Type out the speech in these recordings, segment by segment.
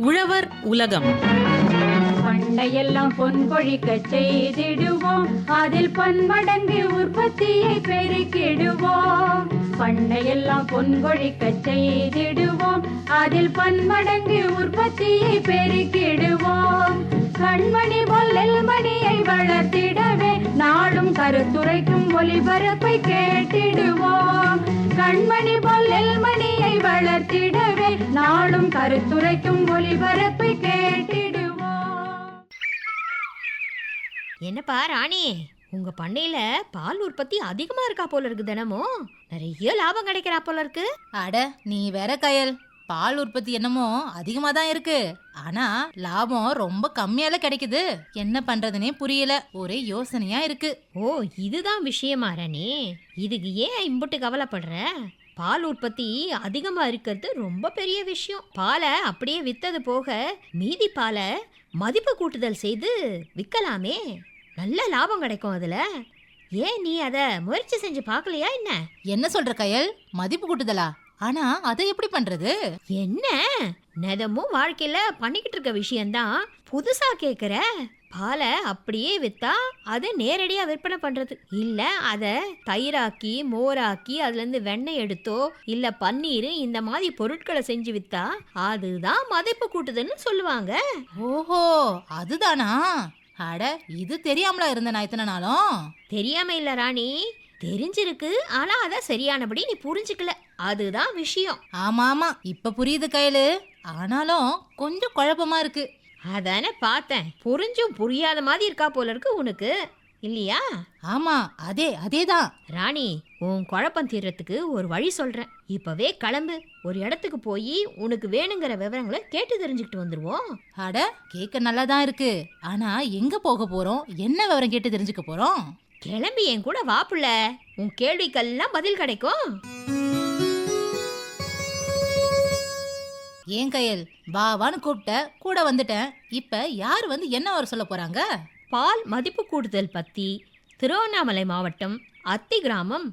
உழவர் உலகம். பண்டையெல்லாம் பொன் பொழிக்க செய்திடுவோம். அதில் பன்மடங்கு உற்பத்தியை பெருக்கிடுவோம். பண்ணையெல்லாம் பொன் பொழிக்க செய்திடுவோம். அதில் பன்மடங்கு உற்பத்தியை பெருக்கிடுவோம். கண்மணி பொல்லல் மணியை வளர்த்திடவே நாளும் கருத்துரைக்கும் ஒளிபரப்பை கேட்டிடுவோம். கண்மணி பொல்லல் மணியை வளர்த்திடவே நாளும் கருத்துரைக்கும் ஒளிபரப்பை கேட்டிடுவோம். என்னப்பா ராணி உங்க பண்ணையில பால் உற்பத்தி அதிகமா இருக்கா போல இருக்கு தினமும். நிறைய லாபம் கிடைக்கிறா போல இருக்கு. அட நீ வேற கயல். பால் உற்பத்தி என்னமோ அதிகமா தான் இருக்கு. ஆனா லாபம் ரொம்ப கம்மியால கிடைக்குது. என்ன பண்றதுனே புரியல. ஒரே யோசனையா இருக்கு. ஓ இதுதான் விஷயமா ராணி. இதுக்கு ஏன் இம்புட்டு கவலைப்படுற? பால் உற்பத்தி அதிகமா இருக்கிறது ரொம்ப பெரிய விஷயம். பாலை அப்படியே வித்தது போக மீதி பாலை மதிப்பு கூட்டுதல் செய்து விற்கலாமே நல்ல லாபம் கிடைக்கும் அதுல. ஏன் நீ அதை முயற்சி செஞ்சு பார்க்கலையா என்ன? என்ன சொல்ற கயல்? மதிப்பு கூட்டுதலா? ஆனா அதை எப்படி பண்றது? என்ன? நிதமும் வாழ்க்கையில பண்ணிக்கிட்டு இருக்க விஷயம்தான். புதுசா கேக்குற? பாலை அப்படியே வித்தா அதை நேரடியா விற்பனை பண்றது. இல்ல அத தயிராக்கி மோராக்கி அதுல இருந்து வெண்ணெய் எடுத்தோ இல்ல பன்னீர் இந்த மாதிரி பொருட்களை செஞ்சு வித்தா அதுதான் மதிப்பு கூட்டுதுன்னு சொல்லுவாங்க. ஓஹோ அதுதானா? அட இது தெரியாமலா இருந்த நான் இத்தனை நாளும்? தெரியாம இல்ல ராணி. தெரிஞ்சிருக்கு ஆனா அத சரியானபடி நீ புரிஞ்சுக்கல. அதுதான் விஷயம். ஆமா ஆமா இப்ப புரியுது கயலு. ஆனாலும் கொஞ்சம் குழப்பமா இருக்கு. அதானே பார்த்தேன். புரிஞ்சும் புரியாத மாதிரி இருக்கா போல இருக்கு உனக்கு. இல்லையா? ஆமா அதே அதேதான். ராணி உன் குழப்பம் தீர்றதுக்கு ஒரு வழி சொல்றேன். இப்பவே கிளம்பு. ஒரு இடத்துக்கு போய் உனக்கு வேணுங்கிற விவரங்களை கேட்டு தெரிஞ்சுக்கிட்டு வந்துருவோம். அட கேட்க நல்லா தான் இருக்கு. ஆனா எங்க போக போறோம்? என்ன விவரம் கேட்டு தெரிஞ்சுக்க போறோம்? கிளம்பி என் கூட வாப்புல உன் கேள்விக்கெல்லாம் பதில் கிடைக்கும். ஏன் கையல்? வா வான்னு கூப்பிட்ட கூட வந்துட்டேன். இப்ப யார் வந்து என்ன வர சொல்ல போறாங்க? பால் மதிப்பு கூடுதல் பற்றி திருவண்ணாமலை மாவட்டம் அத்தி கிராமம்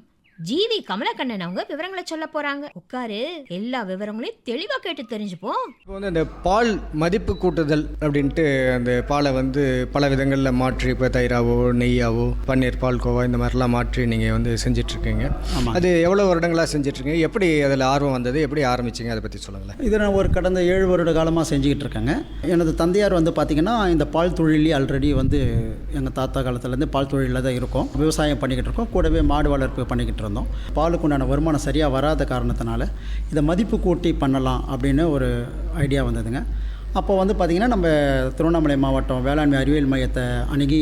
ஜிவி கமலக்கண்ணன் அவங்க விவரங்களை சொல்ல போறாங்க. உட்காரு. எல்லா விவரங்களையும் தெளிவா கேட்டு தெரிஞ்சுப்போம் இப்போ வந்து அந்த பால் மதிப்பு கூட்டுதல் அப்படின்ட்டு அந்த பாலை வந்து பல விதங்களில் மாற்றி இப்போ தயிராவோ நெய்யாவோ பன்னீர் பால்கோவா இந்த மாதிரிலாம் மாற்றி நீங்கள் வந்து செஞ்சிட்ருக்கீங்க. அது எவ்வளோ வருடங்களாக செஞ்சிட்ருக்கீங்க? எப்படி அதில் ஆர்வம் வந்தது? எப்படி ஆரம்பிச்சிங்க? அதை பற்றி சொல்லுங்களேன். இது நான் ஒரு கடந்த ஏழு வருட காலமாக செஞ்சுக்கிட்டு இருக்கேங்க எனது தந்தையார் வந்து பார்த்திங்கன்னா இந்த பால் தொழிலே ஆல்ரெடி வந்து எங்கள் தாத்தா காலத்துலேருந்து பால் தொழிலில் தான் இருக்கோம். விவசாயம் பண்ணிக்கிட்டு இருக்கோம் கூடவே மாடு வளர்ப்பு பண்ணிக்கிட்டு இருந்தோம். பாலுக்கு உண்டான வருமானம் சரியாக வராத காரணத்தினால இதை மதிப்பு கூட்டி பண்ணலாம் அப்படின்னு ஒரு ஐடியா வந்ததுங்க. அப்போ வந்து பார்த்திங்கன்னா நம்ம திருவண்ணாமலை மாவட்டம் வேளாண்மை அறிவியல் மையத்தை அணுகி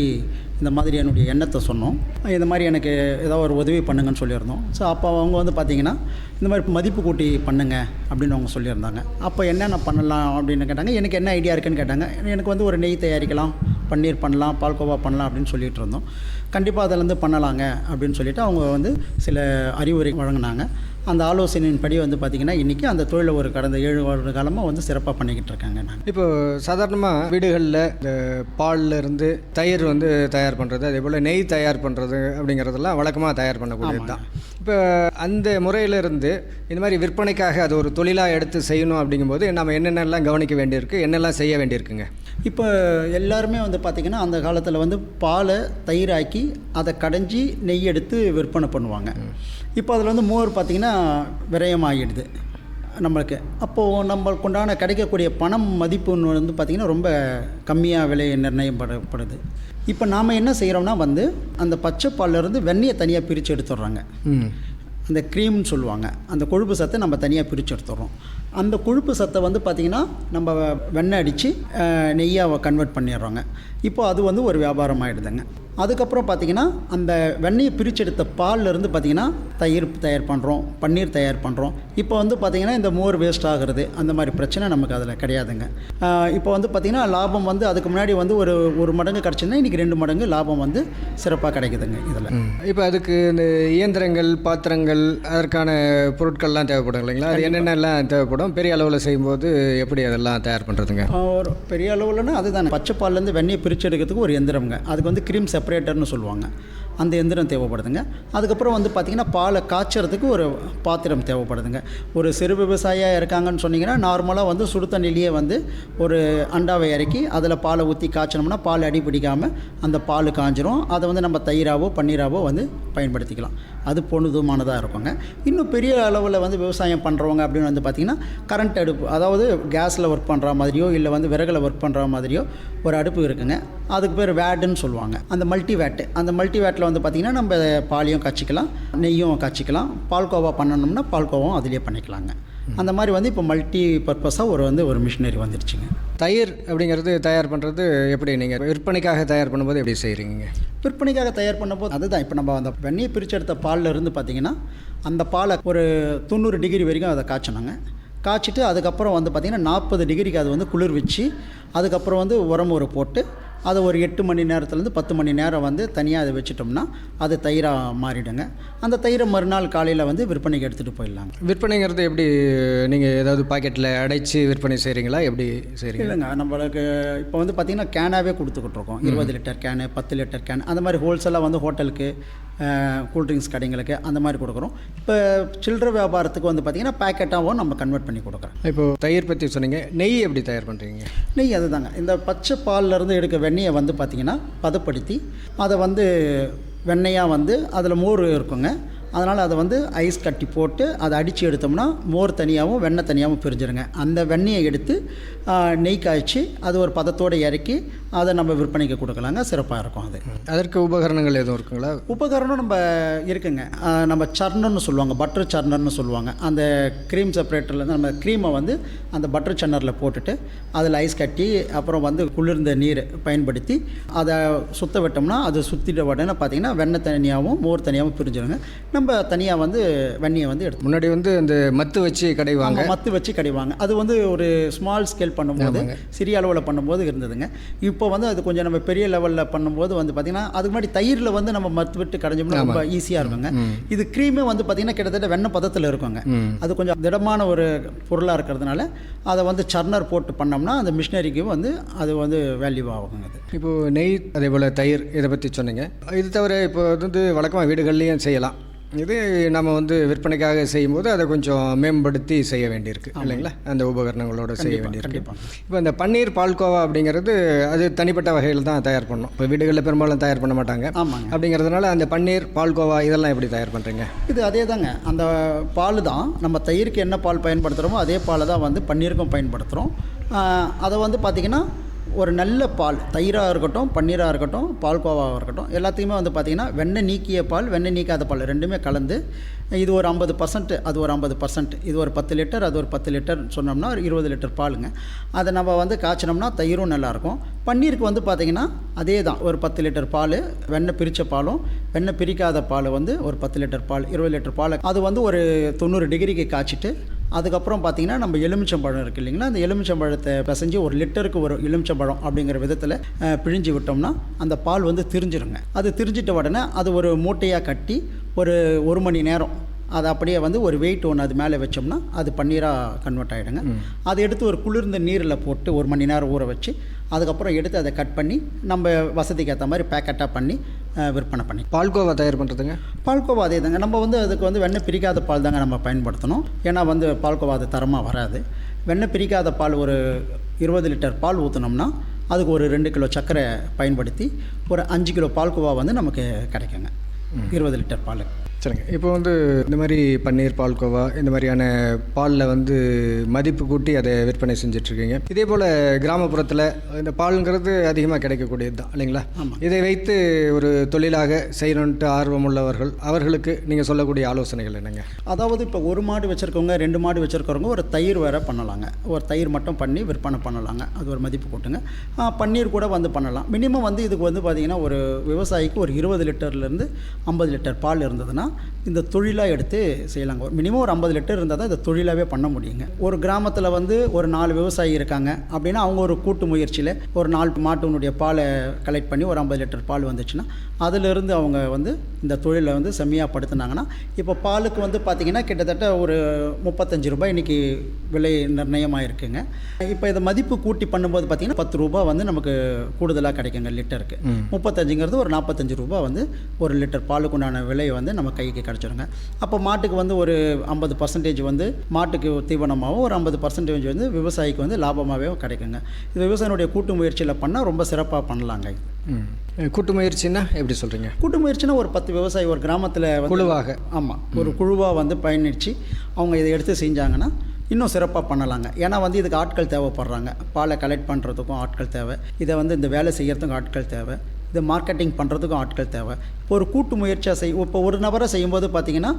இந்த மாதிரி என்னுடைய எண்ணத்தை சொன்னோம். இந்த மாதிரி எனக்கு ஏதாவது ஒரு உதவி பண்ணுங்கன்னு சொல்லியிருந்தோம். ஸோ அப்போ அவங்க வந்து பார்த்திங்கன்னா இந்த மாதிரி மதிப்பு கூட்டி பண்ணுங்க அப்படின்னு அவங்க சொல்லியிருந்தாங்க. அப்போ என்னென்ன பண்ணலாம் அப்படின்னு கேட்டாங்க. எனக்கு என்ன ஐடியா இருக்குன்னு கேட்டாங்க. எனக்கு வந்து ஒரு நெய் தயாரிக்கலாம் பன்னீர் பண்ணலாம் பால்கோவா பண்ணலாம் அப்படின்னு சொல்லிட்டு இருந்தோம். கண்டிப்பாக அதிலேருந்து பண்ணலாங்க அப்படின்னு சொல்லிட்டு அவங்க வந்து சில அறிவுரை வழங்கினாங்க. அந்த ஆலோசனையின்படி வந்து பார்த்திங்கன்னா இன்றைக்கி அந்த தொழிலை ஒரு கடந்த ஏழு வருட காலமாக வந்து சிறப்பாக பண்ணிக்கிட்டு இருக்காங்க நான் இப்போ சாதாரணமாக வீடுகளில் இந்த பால்ல இருந்து தயிர் வந்து தயார் பண்ணுறது அதே போல் நெய் தயார் பண்ணுறது அப்படிங்கிறதெல்லாம் வழக்கமாக தயார் பண்ணக்கூடியது தான் இப்போ அந்த முறையிலிருந்து இந்த மாதிரி விற்பனைக்காக அது ஒரு தொழிலாக எடுத்து செய்யணும் அப்படிங்கும்போது நம்ம என்னென்னலாம் கவனிக்க வேண்டியிருக்கு என்னெல்லாம் செய்ய வேண்டியிருக்குங்க? இப்போ எல்லாருமே வந்து பார்த்திங்கன்னா அந்த காலத்தில் வந்து பாலை தயிராக்கி அதை கடைஞ்சி நெய் எடுத்து விற்பனை பண்ணுவாங்க. இப்போ அதில் வந்து மோர் பார்த்திங்கன்னா விரயமாகிடுது நம்மளுக்கு. அப்போது நம்மளுக்கு உண்டான கிடைக்கக்கூடிய பணம் மதிப்புன்னு வந்து பார்த்திங்கன்னா ரொம்ப கம்மியாக விலை நிர்ணயம் படப்படுது இப்போ நாம் என்ன செய்கிறோம்னா வந்து அந்த பச்சை பால்ல இருந்து வெண்ணெயை தனியாக பிரித்து எடுத்துடுறாங்க. அந்த க்ரீம்னு சொல்லுவாங்க. அந்த கொழுப்பு சத்தை நம்ம தனியாக பிரித்து எடுத்துடுறோம். அந்த கொழுப்பு சத்தை வந்து பார்த்திங்கன்னா நம்ம வெண்ணெய் அடித்து நெய்யாக கன்வெர்ட் பண்ணிடுறோங்க. இப்போ அது வந்து ஒரு வியாபாரம் ஆகிடுதுங்க அதுக்கப்புறம் பார்த்திங்கன்னா அந்த வெண்ணெயை பிரிச்செடுத்த பால்ல இருந்து பார்த்திங்கன்னா தயிர் தயார் பண்ணுறோம் பன்னீர் தயார் பண்ணுறோம் இப்போ வந்து பார்த்திங்கன்னா இந்த மோர் வேஸ்ட் ஆகிறது அந்த மாதிரி பிரச்சனை நமக்கு அதில் கிடையாதுங்க. இப்போ வந்து பார்த்திங்கன்னா லாபம் வந்து அதுக்கு முன்னாடி வந்து ஒரு ஒரு மடங்கு கிடச்சிருந்தா இன்றைக்கி ரெண்டு மடங்கு லாபம் வந்து சிறப்பாக கிடைக்குதுங்க இதில். இப்போ அதுக்கு இந்த இயந்திரங்கள் பாத்திரங்கள் அதற்கான பொருட்கள்லாம் தேவைப்படும் இல்லைங்களா? அது என்னென்னலாம் தேவைப்படும்? பெரிய அளவில் செய்யும்போது எப்படி அதெல்லாம் தயார் பண்ணுறதுங்க ஒரு பெரிய அளவில்னா அதுதான். பச்சை பால்லேருந்து வெண்ணெயை பிரித்து எடுக்கிறதுக்கு ஒரு எந்திரம்ங்க. அதுக்கு வந்து க்ரீம் செப்பரேட்டர்னு சொல்லுவாங்க. அந்த எந்திரம் தேவைப்படுதுங்க. அதுக்கப்புறம் வந்து பார்த்திங்கன்னா பாலை காய்ச்சறதுக்கு ஒரு பாத்திரம் தேவைப்படுதுங்க. ஒரு சிறு விவசாயியாக இருக்காங்கன்னு சொன்னிங்கன்னா நார்மலாக வந்து சுடு தண்ணிலேயே வந்து ஒரு அண்டாவை இறக்கி அதில் பாலை ஊற்றி காய்ச்சனோம்னா பால் அடி பிடிக்காமல் அந்த பால் காஞ்சிரும். அதை வந்து நம்ம தயிராகவோ பன்னீராகவோ வந்து பயன்படுத்திக்கலாம். அது பொழுதுமானதாக இருக்குங்க. இன்னும் பெரிய அளவில் வந்து விவசாயம் பண்ணுறவங்க அப்படின்னு வந்து பார்த்திங்கன்னா கரண்ட் அடுப்பு அதாவது கேஸில் ஒர்க் பண்ணுற மாதிரியோ இல்லை வந்து விறகில் ஒர்க் பண்ணுற மாதிரியோ ஒரு அடுப்பு இருக்குங்க. அதுக்கு பேர் வேட்டுன்னு சொல்லுவாங்க. அந்த மல்டி வேட்டு அந்த மல்டி வேட்டில் வந்து பார்த்திங்கன்னா நம்ம பாலையும் காய்ச்சிக்கலாம் நெய்யும் காய்ச்சிக்கலாம் பால்கோவா பண்ணணும்னா பால்கோவாவும் அதிலே பண்ணிக்கலாங்க. அந்த மாதிரி வந்து இப்போ மல்டி பர்பஸாக ஒரு வந்து ஒரு மிஷினரி வந்துருச்சுங்க. தயிர் அப்படிங்கிறது தயார் பண்ணுறது எப்படி நீங்கள் விற்பனைக்காக தயார் பண்ணும்போது எப்படி செய்கிறீங்க விற்பனைக்காக தயார் பண்ணும்போது அதுதான். இப்போ நம்ம அந்த வெண்ணெயை பிரிச்செடுத்த பாலில் இருந்து பார்த்திங்கன்னா அந்த பாலை ஒரு தொண்ணூறு டிகிரி வரைக்கும் அதை காய்ச்சணுங்க. காய்ச்சிட்டு அதுக்கப்புறம் வந்து பார்த்திங்கன்னா நாற்பது டிகிரிக்கு அது வந்து குளிர் வச்சு அதுக்கப்புறம் வந்து உரம் ஒரு போட்டு அதை ஒரு எட்டு மணி நேரத்துலேருந்து பத்து மணி நேரம் வந்து தனியாக அதை வச்சிட்டோம்னா அது தயிராக மாறிடுங்க. அந்த தயிரை மறுநாள் காலையில் வந்து விற்பனைக்கு எடுத்துகிட்டு போயிடலாங்க. விற்பனைங்கிறது எப்படி நீங்கள் ஏதாவது பாக்கெட்டில் அடைச்சி விற்பனை செய்கிறீங்களா? எப்படி செய்கிறீங்க? இல்லைங்க நம்மளுக்கு இப்போ வந்து பார்த்திங்கன்னா கேனாகவே கொடுத்துக்கிட்டு இருக்கோம். இருபது லிட்டர் கேனு பத்து லிட்டர் கேன் அந்த மாதிரி ஹோல்சேலாக வந்து ஹோட்டலுக்கு கூல்ட்ரிங்க்ஸ் கடைங்களுக்கு அந்த மாதிரி கொடுக்குறோம். இப்போ சில்லறை வியாபாரத்துக்கு வந்து பார்த்திங்கன்னா பேக்கெட்டாகவும் நம்ம கன்வெர்ட் பண்ணி கொடுக்குறோம். இப்போது தயிர் பற்றி சொன்னீங்க. நெய் எப்படி தயார் பண்ணுறீங்க? நெய் அதுதாங்க. இந்த பச்சை பால்ல இருந்து எடுக்க வெண்ணெயை வந்து பார்த்திங்கன்னா பதப்படுத்தி அதை வந்து வெண்ணெயாக வந்து அதில் மோர் இருக்குங்க. அதனால் அதை வந்து ஐஸ் கட்டி போட்டு அதை அடித்து எடுத்தோம்னா மோர் தனியாகவும் வெண்ணெய் தனியாகவும் பிரிஞ்சிருங்க. அந்த வெண்ணெயை எடுத்து நெய் காய்ச்சி அது ஒரு பதத்தோடு இறக்கி அதை நம்ம விற்பனைக்கு கொடுக்கலாங்க சிறப்பாக இருக்கும் அது. அதற்கு உபகரணங்கள் எதுவும் இருக்குங்களா? உபகரணம் நம்ம இருக்குங்க. நம்ம சர்னர்னு சொல்லுவாங்க பட்டர் சர்னர்னு சொல்லுவாங்க. அந்த க்ரீம் செப்பரேட்டரில் நம்ம க்ரீமை வந்து அந்த பட்டர் சர்னரில் போட்டுட்டு அதில் ஐஸ் கட்டி அப்புறம் வந்து குளிர்ந்த நீர் பயன்படுத்தி அதை சுத்த விட்டோம்னா அது சுற்றிட்ட உடனே பார்த்திங்கன்னா வெண்ணெய் தனியாகவும் மோர் தனியாகவும் பிரிஞ்சிருங்க. நம்ம தனியாக வந்து வெண்ணெயை வந்து எடுத்து முன்னாடி வந்து இந்த மத்து வச்சு கடைவாங்க மத்து வச்சு கடைவாங்க அது வந்து ஒரு ஸ்மால் ஸ்கேல் பண்ணும்போது சிறிய அளவில் பண்ணும்போது இருந்ததுங்க. இப்போ வந்து அது கொஞ்சம் நம்ம பெரிய லெவலில் பண்ணும்போது வந்து பார்த்திங்கன்னா அதுக்கு முன்னாடி தயிரில் வந்து நம்ம மத்து விட்டு கடைஞ்சோம்னா ரொம்ப ஈஸியாக இருக்குங்க. இது க்ரீமே வந்து பார்த்திங்கன்னா கிட்டத்தட்ட வெண்ணெய் பதத்தில் இருக்குங்க. அது கொஞ்சம் திடமான ஒரு பொருளாக இருக்கிறதுனால அதை வந்து சர்னர் போட்டு பண்ணோம்னா அந்த மிஷினரிக்கு வந்து அது வந்து வேல்யூ ஆகுங்க அது. இப்போது நெய் அதே போல் தயிர் இதை பற்றி சொன்னீங்க. இது தவிர இப்போ வந்து வழக்கமாக வீடுகள்லேயும் செய்யலாம். இது நம்ம வந்து விற்பனைக்காக செய்யும்போது அதை கொஞ்சம் மேம்படுத்தி செய்ய வேண்டியிருக்கு இல்லைங்களா? அந்த உபகரணங்களோட செய்ய வேண்டியிருக்கு. இப்போ இந்த பன்னீர் பால்கோவா அப்படிங்கிறது அது தனிப்பட்ட வகையில் தான் தயார் பண்ணணும் இப்போ வீடுகளில் பெரும்பாலும் தயார் பண்ண மாட்டாங்க. அப்படிங்கிறதுனால அந்த பன்னீர் பால்கோவா இதெல்லாம் எப்படி தயார் பண்ணுறீங்க இது அதே தாங்க. அந்த பால் தான் நம்ம தயிருக்கு என்ன பால் பயன்படுத்துகிறோமோ அதே பாலை தான் வந்து பன்னீருக்கும் பயன்படுத்துகிறோம் அதை வந்து பார்த்திங்கன்னா ஒரு நல்ல பால் தயிராக இருக்கட்டும் பன்னீராக இருக்கட்டும் பால்கோவாவாக இருக்கட்டும் எல்லாத்தையுமே வந்து பார்த்திங்கன்னா வெண்ணெய் நீக்கிய பால் வெண்ணெய் நீக்காத பால் ரெண்டுமே கலந்து இது ஒரு ஐம்பது பர்சன்ட் அது ஒரு ஐம்பது பர்சன்ட் இது ஒரு பத்து லிட்டர் அது ஒரு பத்து லிட்டர் சொன்னோம்னா ஒரு இருபது லிட்டர் பாலுங்க. அதை நம்ம வந்து காய்ச்சினோம்னா தயிரும் நல்லாயிருக்கும். பன்னீருக்கு வந்து பார்த்திங்கன்னா அதே தான் ஒரு பத்து லிட்டர் பால் வெண்ணெய் பிரித்த பாலும் வெண்ணெய் பிரிக்காத பால் வந்து ஒரு பத்து லிட்டர் பால் இருபது லிட்டர் பால். அது வந்து ஒரு தொண்ணூறு டிகிரிக்கு காய்ச்சிட்டு அதுக்கப்புறம் பார்த்தீங்கன்னா நம்ம எலுமிச்சம்பழம் இருக்குது இல்லைங்களா? அந்த எலுமிச்சம்பழத்தை பிசைஞ்சு ஒரு லிட்டருக்கு ஒரு எலுமிச்சம்பழம் அப்படிங்கிற விதத்தில் பிழிஞ்சு விட்டோம்னா அந்த பால் வந்து திரிஞ்சிருங்க. அது திரிஞ்சிட்ட உடனே அது ஒரு மூட்டையாக கட்டி ஒரு ஒரு மணி நேரம் அதை அப்படியே வந்து ஒரு வெயிட் ஒன்று அது மேலே வச்சோம்னா அது பன்னீராக கன்வெர்ட் ஆகிடுங்க அதை எடுத்து ஒரு குளிர்ந்த நீரில் போட்டு ஒரு மணி நேரம் ஊற வச்சு அதுக்கப்புறம் எடுத்து அதை கட் பண்ணி நம்ம வசதிக்கு ஏற்ற மாதிரி பேக்கெட்டாக பண்ணி விற்பனை பண்ணி. பால்கோவா தயார் பண்ணுறதுங்க பால்கோவா அதே தாங்க. நம்ம வந்து அதுக்கு வந்து வெண்ணெய் பிரிக்காத பால் தாங்க நம்ம பயன்படுத்தணும். ஏன்னா வந்து பால்கோவா அது தரமாக வராது. வெண்ணெய் பிரிக்காத பால் ஒரு இருபது லிட்டர் பால் ஊற்றினோம்னா அதுக்கு ஒரு ரெண்டு கிலோ சர்க்கரை பயன்படுத்தி ஒரு அஞ்சு கிலோ பால்கோவா வந்து நமக்கு கிடைக்குங்க. இருபது லிட்டர் பால். சரிங்க இப்போ வந்து இந்த மாதிரி பன்னீர் பால்கோவா இந்த மாதிரியான பாலில் வந்து மதிப்பு கூட்டி அதை விற்பனை செஞ்சிட்ருக்கீங்க. இதே போல் கிராமப்புறத்தில் இந்த பாலுங்கிறது அதிகமாக கிடைக்கக்கூடியது தான் இல்லைங்களா இதை வைத்து ஒரு தொழிலாக செய்யணுன்ட்டு ஆர்வம் உள்ளவர்கள் அவர்களுக்கு நீங்கள் சொல்லக்கூடிய ஆலோசனைகள் என்னங்க? அதாவது இப்போ ஒரு மாடு வச்சுருக்கவங்க ரெண்டு மாடு வச்சுருக்கவங்க ஒரு தயிர் வேற பண்ணலாங்க. ஒரு தயிர் மட்டும் பண்ணி விற்பனை பண்ணலாங்க. அது ஒரு மதிப்பு கூட்டுங்க. பன்னீர் கூட வந்து பண்ணலாம். மினிமம் வந்து இதுக்கு வந்து பார்த்திங்கன்னா ஒரு விவசாயிக்கு ஒரு இருபது லிட்டர்லேருந்து ஐம்பது லிட்டர் பால் இருந்ததுன்னா பார்த்திங்கன்னா இந்த தொழிலாக எடுத்து செய்யலாங்க. மினிமம் ஒரு ஐம்பது லிட்டர் இருந்தால் தான் இந்த தொழிலாகவே பண்ண முடியுங்க. ஒரு கிராமத்தில் வந்து ஒரு நாலு விவசாயி இருக்காங்க. அப்படின்னா அவங்க ஒரு கூட்டு முயற்சியில் ஒரு நாலு மாட்டினுடைய பாலை கலெக்ட் பண்ணி ஒரு ஐம்பது லிட்டர் பால் வந்துச்சுன்னா அதிலிருந்து அவங்க வந்து இந்த தொழிலை வந்து செம்மையாக படுத்துனாங்கன்னா இப்போ பாலுக்கு வந்து பார்த்திங்கன்னா கிட்டத்தட்ட ஒரு முப்பத்தஞ்சு ரூபாய் இன்றைக்கி விலை நிர்ணயமாக இருக்குங்க இப்போ இதை மதிப்பு கூட்டி பண்ணும்போது பார்த்திங்கன்னா பத்து ரூபாய் வந்து நமக்கு கூடுதலாக கிடைக்குங்க லிட்டருக்கு. முப்பத்தஞ்சுங்கிறது ஒரு நாற்பத்தஞ்சு ரூபாய் வந்து ஒரு லிட்டர் பாலுக்கு உண்டான விலை வந்து நம்ம கைக்கு கிடச்சிருங்க. அப்போ மாட்டுக்கு வந்து ஒரு ஐம்பது பர்சன்டேஜ் வந்து மாட்டுக்கு தீவனமாகவும் ஒரு ஐம்பது பர்சன்டேஜ் வந்து விவசாயிக்கு வந்து லாபமாகவே கிடைக்குங்க. இது விவசாயினுடைய கூட்டு முயற்சியில் பண்ணால் ரொம்ப சிறப்பாக பண்ணலாங்க கூட்டு முயற்சின்னா எப்படி சொல்கிறீங்க கூட்டு முயற்சினா ஒரு பத்து விவசாயி ஒரு கிராமத்தில் குழுவாக. ஆமாம் ஒரு குழுவாக வந்து பயணிச்சு அவங்க இதை எடுத்து செஞ்சாங்கன்னா இன்னும் சிறப்பாக பண்ணலாங்க. ஏன்னா வந்து இதுக்கு ஆட்கள் தேவைப்படுறாங்க. பாலை கலெக்ட் பண்ணுறதுக்கும் ஆட்கள் தேவை. இதை வந்து இந்த வேலை செய்யறதுக்கும் ஆட்கள் தேவை. இது மார்க்கெட்டிங் பண்ணுறதுக்கும் ஆட்கள் தேவை. இப்போ ஒரு கூட்டு முயற்சியாக செய் இப்போ ஒரு நபரை செய்யும்போது பார்த்திங்கன்னா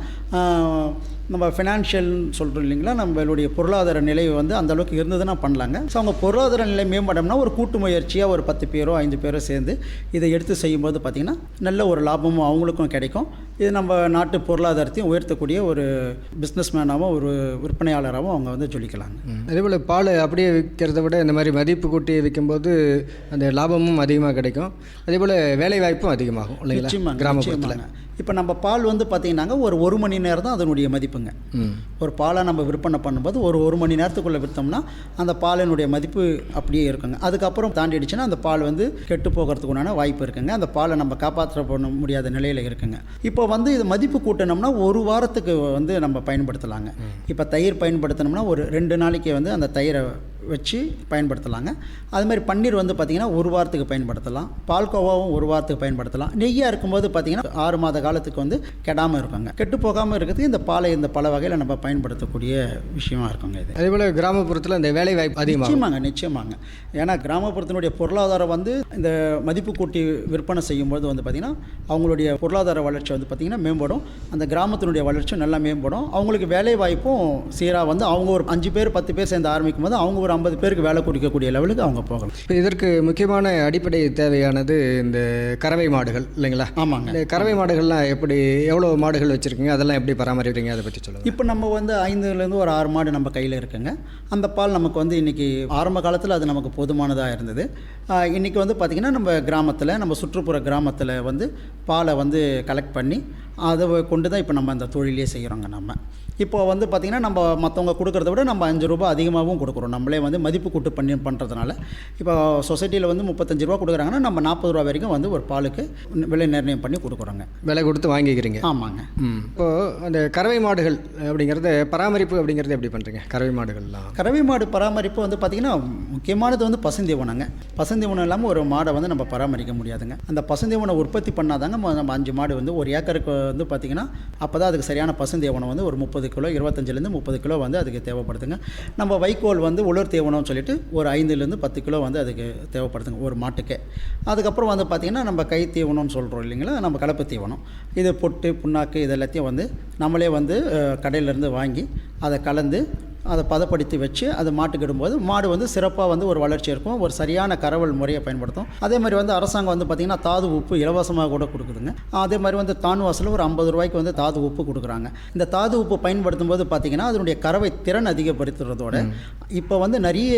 நம்ம ஃபினான்ஷியல்னு சொல்கிறோம் இல்லைங்களா? நம்மளுடைய பொருளாதார நிலை வந்து அந்த அளவுக்கு இருந்ததுன்னா பண்ணலாங்க. ஸோ அவங்க பொருளாதார நிலை மேம்படம்னா ஒரு கூட்டு முயற்சியாக ஒரு பத்து பேரோ ஐந்து பேரோ சேர்ந்து இதை எடுத்து செய்யும்போது பார்த்திங்கன்னா நல்ல ஒரு லாபமும் அவங்களுக்கும் கிடைக்கும். இது நம்ம நாட்டு பொருளாதாரத்தையும் உயர்த்தக்கூடிய ஒரு பிஸ்னஸ் மேனாகவும் ஒரு விற்பனையாளராகவும் அவங்க வந்து சொல்லிக்கலாங்க. அதே போல் அப்படியே விற்கிறத விட இந்த மாதிரி மதிப்பு கூட்டி விற்கும்போது அந்த லாபமும் அதிகமாக கிடைக்கும். அதே போல் வேலை வாய்ப்பும் அதிகமாகும் இல்லைங்களா? கிராமப்புறத்தில். இப்போ நம்ம பால் வந்து பார்த்தீங்கன்னாங்க ஒரு ஒரு மணி நேரம் தான் அதனுடைய மதிப்புங்க. ஒரு பாலை நம்ம விற்பனை பண்ணும்போது ஒரு ஒரு மணி நேரத்துக்குள்ளே விற்றோம்னா அந்த பாலினுடைய மதிப்பு அப்படியே இருக்குங்க. அதுக்கப்புறம் தாண்டிடுச்சுன்னா அந்த பால் வந்து கெட்டு போகிறதுக்கு உண்டான வாய்ப்பு இருக்குங்க. அந்த பாலை நம்ம காப்பாற்ற பண்ண முடியாத நிலையில் இருக்குங்க. இப்போ வந்து இது மதிப்பு கூட்டணும்னா ஒரு வாரத்துக்கு வந்து நம்ம பயன்படுத்தலாங்க. இப்போ தயிர் பயன்படுத்தணும்னா ஒரு ரெண்டு நாளைக்கு வந்து அந்த தயிரை வச்சு பயன்படுத்தலாங்க. அது மாதிரி பன்னீர் வந்து பார்த்திங்கன்னா ஒரு வாரத்துக்கு பயன்படுத்தலாம். பால்கோவாவும் ஒரு வாரத்துக்கு பயன்படுத்தலாம். நெய்யாக இருக்கும்போது பார்த்திங்கன்னா ஆறு மாத காலத்துக்கு வந்து கெடாமல் இருக்குங்க. கெட்டு போகாமல் இருக்கிறதுக்கு இந்த பாலை இந்த பல வகையில் நம்ம பயன்படுத்தக்கூடிய விஷயமா இருக்குங்க இது. அதே போல் கிராமப்புறத்தில் இந்த வேலை வாய்ப்பு அதிகமாகும். நிச்சயமாங்க நிச்சயமாங்க. ஏன்னா கிராமப்புறத்தினுடைய பொருளாதாரம் வந்து இந்த மதிப்பு கூட்டி விற்பனை செய்யும்போது வந்து பார்த்திங்கன்னா அவங்களுடைய பொருளாதார வளர்ச்சி வந்து பார்த்திங்கன்னா மேம்படும். அந்த கிராமத்தினுடைய வளர்ச்சியும் நல்லா மேம்படும். அவங்களுக்கு வேலை வாய்ப்பும் சீராக வந்து அவங்க ஒரு அஞ்சு பேர் பத்து பேர் சேர்ந்து ஆரம்பிக்கும் போது அவங்க ஒரு ஐம்பது பேருக்கு வேலை கொடுக்கக்கூடிய லெவலுக்கு அவங்க போகலாம். இப்போ இதற்கு முக்கியமான அடிப்படை தேவையானது இந்த கறவை மாடுகள் இல்லைங்களா? ஆமாங்க. இந்த கறவை மாடுகள்லாம் எப்படி எவ்வளோ மாடுகள் வச்சுருக்கீங்க? அதெல்லாம் எப்படி பராமரிக்கிறீங்க? அதை பற்றி சொல்லுங்கள் இப்போ நம்ம வந்து ஐந்துலேருந்து ஒரு ஆறு மாடு நம்ம கையில் இருக்குங்க. அந்த பால் நமக்கு வந்து இன்றைக்கி ஆரம்ப காலத்தில் அது நமக்கு போதுமானதாக இருந்தது. இன்றைக்கி வந்து பார்த்திங்கன்னா நம்ம கிராமத்தில் நம்ம சுற்றுப்புற கிராமத்தில் வந்து பாலை வந்து கலெக்ட் பண்ணி அதை கொண்டு தான் இப்போ நம்ம அந்த தொழிலே செய்கிறோங்க நம்ம. இப்போ வந்து பார்த்திங்கன்னா நம்ம மற்றவங்க கொடுக்கறத விட நம்ம அஞ்சு ரூபாய் அதிகமாகவும் கொடுக்குறோம். நம்மளே வந்து மதிப்பு கூட்டு பண்ணி பண்ணுறதுனால இப்போ சொசைட்டியில் வந்து முப்பத்தஞ்சு ரூபா கொடுக்குறாங்கன்னா நம்ம நாற்பது ரூபா வரைக்கும் வந்து ஒரு பாலுக்கு விலை நிர்ணயம் பண்ணி கொடுக்குறோங்க. விலை கொடுத்து வாங்கிக்கிறீங்க. ஆமாங்க. இப்போது அந்த கறவை மாடுகள் அப்படிங்கிறத பராமரிப்பு அப்படிங்கிறது எப்படி பண்ணுறீங்க கறவை மாடுகள்லாம். கறவை மாடு பராமரிப்பு வந்து பார்த்திங்கன்னா முக்கியமானது வந்து பசுந்தீவனங்க பசுந்தீவனம் இல்லாமல் ஒரு மாடை வந்து நம்ம பராமரிக்க முடியாதுங்க. அந்த பசுந்தீவனம் உற்பத்தி பண்ணாதாங்க நம்ம அஞ்சு மாடு வந்து ஒரு ஏக்கருக்கு வந்து பார்த்திங்கன்னா அப்போ தான் அதுக்கு சரியான பசுந்தீவனம் வந்து ஒரு முப்பது கிலோ இருபத்தஞ்சிலேருந்து முப்பது கிலோ வந்து அதுக்கு தேவைப்படுதுங்க. நம்ம வைக்கோல் வந்து உலர் தீவனம்னு சொல்லிட்டு ஒரு ஐந்துலேருந்து பத்து கிலோ வந்து அதுக்கு தேவைப்படுதுங்க ஒரு மாட்டுக்கே. அதுக்கப்புறம் வந்து பார்த்திங்கன்னா நம்ம கை தீவனம்னு சொல்கிறோம் இல்லைங்களா நம்ம கலப்பு தீவனம். இது பொட்டு புண்ணாக்கு இது எல்லாத்தையும் வந்து நம்மளே வந்து கடையிலேருந்து வாங்கி அதை கலந்து அதை பதப்படுத்தி வச்சு அது மாட்டுக்கு இடும்போது மாடு வந்து சிறப்பாக வந்து ஒரு வளர்ச்சி இருக்கும். ஒரு சரியான கறவல் முறையை பயன்படுத்தும். அதே மாதிரி வந்து அரசாங்கம் வந்து பார்த்திங்கன்னா தாது உப்பு இலவசமாக கூட கொடுக்குதுங்க. அதே மாதிரி வந்து தான்வாசில் ஒரு ஐம்பது ரூபாய்க்கு வந்து தாது உப்பு கொடுக்குறாங்க. இந்த தாது உப்பு பயன்படுத்தும் போது பார்த்திங்கன்னா அதனுடைய கறவை திறன் அதிகப்படுத்துறதோட இப்போ வந்து நிறைய